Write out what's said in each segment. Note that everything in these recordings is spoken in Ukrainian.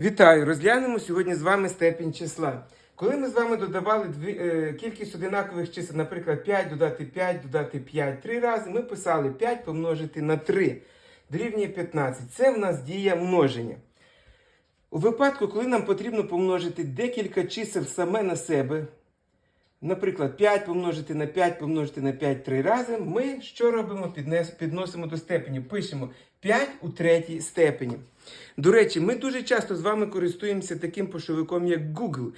Вітаю! Розглянемо сьогодні з вами степінь числа. Коли ми з вами додавали дві, е, кількість одинакових чисел, наприклад, 5 додати 5, додати 5 три рази, ми писали 5 помножити на 3 дорівнює 15. Це в нас дія множення. У випадку, коли нам потрібно помножити декілька чисел саме на себе, наприклад, 5 помножити на 5 помножити на 5 три рази, ми що робимо? Піднес, підносимо до степені. Пишемо 5 у третій степені. До речі, ми дуже часто з вами користуємося таким пошовиком, як Google.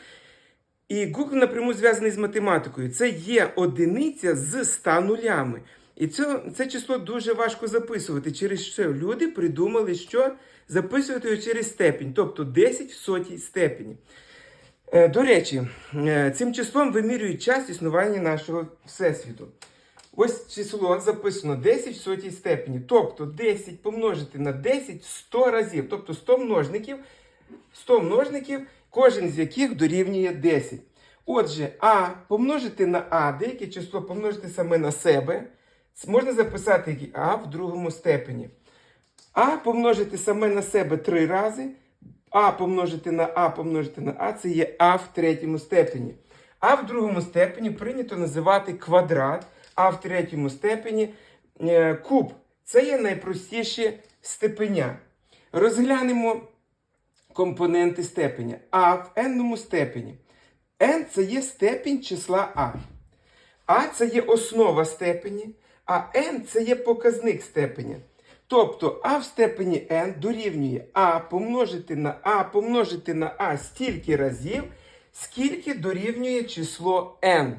І Google напряму зв'язаний з математикою. Це є одиниця з 100 нулями. І це, це число дуже важко записувати. Через що люди придумали, що записувати його через степінь, тобто 10 в сотій степені. Е, До речі, е, цим числом вимірюють час існування нашого Всесвіту. Ось число записано 10 в сотій степені. Тобто 10 помножити на 10 100 разів. Тобто 100 множників, 100 множників, кожен з яких дорівнює 10. Отже, А помножити на А, деяке число помножити саме на себе. Можна записати як А в другому степені. А помножити саме на себе три рази. А помножити на А помножити на А це є А в третьому степені. А в другому степені прийнято називати квадрат, а в третьому степені е, куб. Це є найпростіші степеня. Розглянемо компоненти степеня. А в n степені. n це є степінь числа А. А це є основа степені, а n це є показник степеня. Тобто А в степені n дорівнює А помножити на А помножити на А стільки разів, скільки дорівнює число n.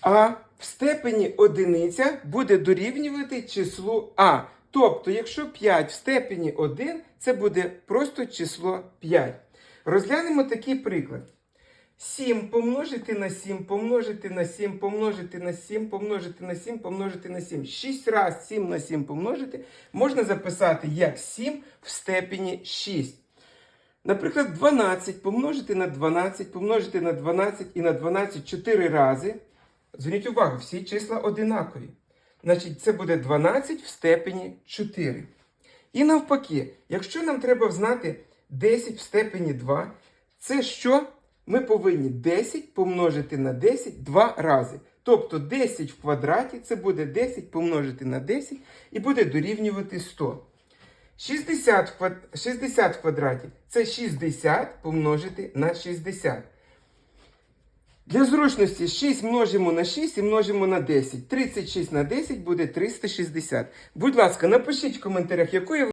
А в степені одиниця буде дорівнювати числу А. Тобто, якщо 5 в степені 1, це буде просто число 5. Розглянемо такий приклад. 7 помножити на 7, помножити на 7, помножити на 7, помножити на 7, помножити на 7. 6 раз 7 на 7 помножити можна записати як 7 в степені 6. Наприклад, 12 помножити на 12, помножити на 12 і на 12 4 рази. Зверніть увагу, всі числа одинакові. Значить, це буде 12 в степені 4. І навпаки, якщо нам треба знати 10 в степені 2, це що? Ми повинні 10 помножити на 10 два рази. Тобто 10 в квадраті це буде 10 помножити на 10 і буде дорівнювати 100. 60 в, квад... 60 в квадраті це 60 помножити на 60. Для зручності 6 множимо на 6 і множимо на 10. 36 на 10 буде 360. Будь ласка, напишіть в коментарях, якою ви